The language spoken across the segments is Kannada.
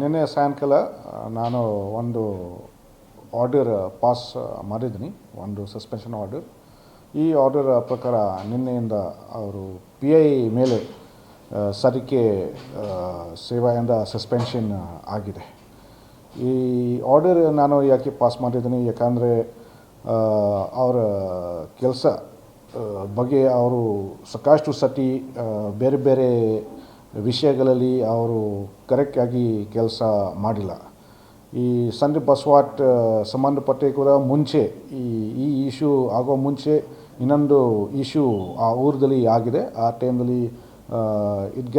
ನಿನ್ನೆ ಸಾಯಂಕಾಲ ನಾನು ಒಂದು ಆರ್ಡರ್ ಪಾಸ್ ಮಾಡಿದ್ದೀನಿ, ಒಂದು ಸಸ್ಪೆನ್ಷನ್ ಆರ್ಡರ್ ಈ ಆರ್ಡರ್ ಪ್ರಕಾರ ನಿನ್ನೆಯಿಂದ ಅವರು ಪಿ ಐ ಮೇಲೆ ಸರಿಕೆ ಸೇವೆಯಿಂದ ಸಸ್ಪೆನ್ಷನ್ ಆಗಿದೆ. ಈ ಆರ್ಡರ್ ನಾನು ಯಾಕೆ ಪಾಸ್ ಮಾಡಿದ್ದೀನಿ, ಯಾಕಂದರೆ ಅವರ ಕೆಲಸ ಬಗ್ಗೆ ಅವರು ಸಾಕಷ್ಟು ಸತಿ ಬೇರೆ ಬೇರೆ ವಿಷಯಗಳಲ್ಲಿ ಅವರು ಕರೆಕ್ಟಾಗಿ ಕೆಲಸ ಮಾಡಿಲ್ಲ. ಈ ಸಂದೀಪ್ ಬಸ್ವಾಟ್ ಸಂಬಂಧಪಟ್ಟ ಕೂಡ ಮುಂಚೆ, ಈ ಈ ಇಶ್ಯೂ ಆಗೋ ಮುಂಚೆ ಇನ್ನೊಂದು ಇಶ್ಯೂ ಆ ಊರದಲ್ಲಿ ಆಗಿದೆ. ಆ ಟೈಮಲ್ಲಿ ಇದ್ಗ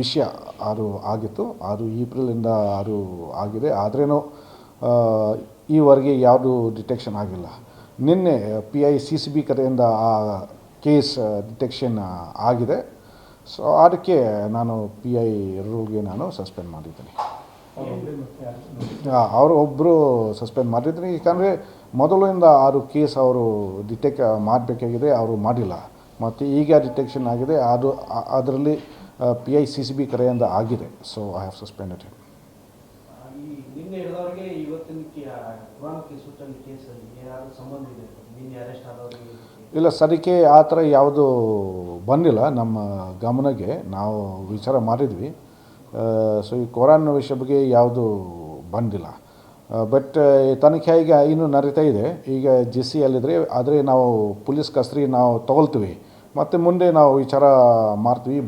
ವಿಷಯ ಅದು ಆಗಿತ್ತು. ಅದು ಏಪ್ರಿಲಿಂದ ಅದು ಆಗಿದೆ. ಆದ್ರೇನೂ ಈವರೆಗೆ ಯಾವುದು ಡಿಟೆಕ್ಷನ್ ಆಗಿಲ್ಲ. ನಿನ್ನೆ P I C C B ಕಡೆಯಿಂದ ಆ ಕೇಸ್ ಡಿಟೆಕ್ಷನ್ ಆಗಿದೆ. ಸೊ ಅದಕ್ಕೆ ನಾನು ಪಿ ಐ ರೂಲ್ಗೆ ನಾನು ಸಸ್ಪೆಂಡ್ ಮಾಡಿದ್ದೀನಿ. ಅವರು ಒಬ್ಬರು ಸಸ್ಪೆಂಡ್ ಮಾಡಿದ್ದೀನಿ. ಯಾಕಂದರೆ ಮೊದಲಿಂದ ಆರು ಕೇಸ್ ಅವರು ಡಿಟೆಕ್ ಮಾಡಬೇಕಾಗಿದೆ ಅವರು ಮಾಡಿಲ್ಲ. ಮತ್ತು ಈಗ ಡಿಟೆಕ್ಷನ್ ಆಗಿದೆ. ಅದು ಅದರಲ್ಲಿ P I C C B ಕರೆಯಿಂದ ಆಗಿದೆ. So I have suspended him ನಿನ್ನೆ ಹಿಡಿದವರಿಗೆ ಇವತ್ತಿನ ಕೇಸ್ ಸುಟ್ಟಲ್ಲಿ ಕೇಸಲ್ಲಿ ಏನಾದರೂ ಸಂಬಂಧ ಇದೆ ನಿನ್ನೆ ಅರೆಸ್ಟ್ ಆದವರಿಗೆ ಇಲ್ಲ ಸರಿಕೆ ಆ ಥರ ಯಾವುದು ಬಂದಿಲ್ಲ. ನಮ್ಮ ಗಮನಕ್ಕೆ ನಾವು ವಿಚಾರ ಮಾಡಿದ್ವಿ. ಸೊ ಈ ಕೊರಾನ್ ವಿಷಯ ಬಗ್ಗೆ ಯಾವುದು ಬಂದಿಲ್ಲ. ಬಟ್ ತನಿಖೆ ಈಗ ಇನ್ನೂ ನಡೀತಾ ಇದೆ. ಈಗ ಜಿ ಸಿ ಅಲ್ಲಿದ್ರೆ, ಆದರೆ ನಾವು ಪೊಲೀಸ್ ಕಸ್ರಿ ನಾವು ತಗೊಳ್ತೀವಿ. ಮತ್ತು ಮುಂದೆ ನಾವು ವಿಚಾರ ಮಾಡ್ತೀವಿ.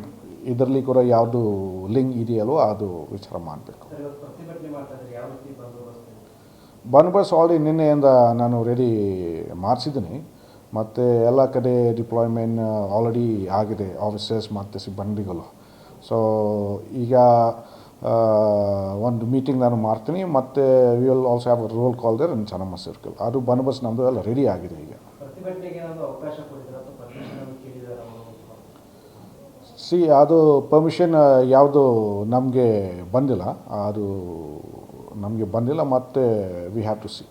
ಇದರಲ್ಲಿ ಕೂಡ ಯಾವುದು ಲಿಂಕ್ ಇದೆಯಲ್ಲೋ ಅದು ವಿಚಾರ ಮಾಡಬೇಕು. ಬಂದೋಬಸ್ತ್ ಆಲ್ರೆಡಿ ನಿನ್ನೆಯಿಂದ ನಾನು ರೆಡಿ ಮಾಡಿಸಿದ್ದೀನಿ. ಮತ್ತು ಎಲ್ಲ ಕಡೆ ಡಿಪ್ಲಾಯ್ಮೆಂಟ್ ಆಲ್ರೆಡಿ ಆಗಿದೆ ಆಫೀಸರ್ಸ್ ಮತ್ತು ಸಿಬ್ಬಂದಿಗಳು. ಸೊ ಈಗ ಒಂದು ಮೀಟಿಂಗ್ ನಾನು ಮಾಡ್ತೀನಿ. ಮತ್ತು we will also have roll call there in Chennamma circle ಅದು ಬಂದೋಬಸ್ತ್ ನಮ್ಮದು ಎಲ್ಲ ರೆಡಿ ಆಗಿದೆ ಈಗ. ಸಿ ಅದು ಪರ್ಮಿಷನ್ ಯಾವುದು ನಮಗೆ ಬಂದಿಲ್ಲ. ಅದು ನಮಗೆ ಬಂದಿಲ್ಲ ಮತ್ತೆ ವಿ ಹ್ಯಾವ್ ಟು ಸಿ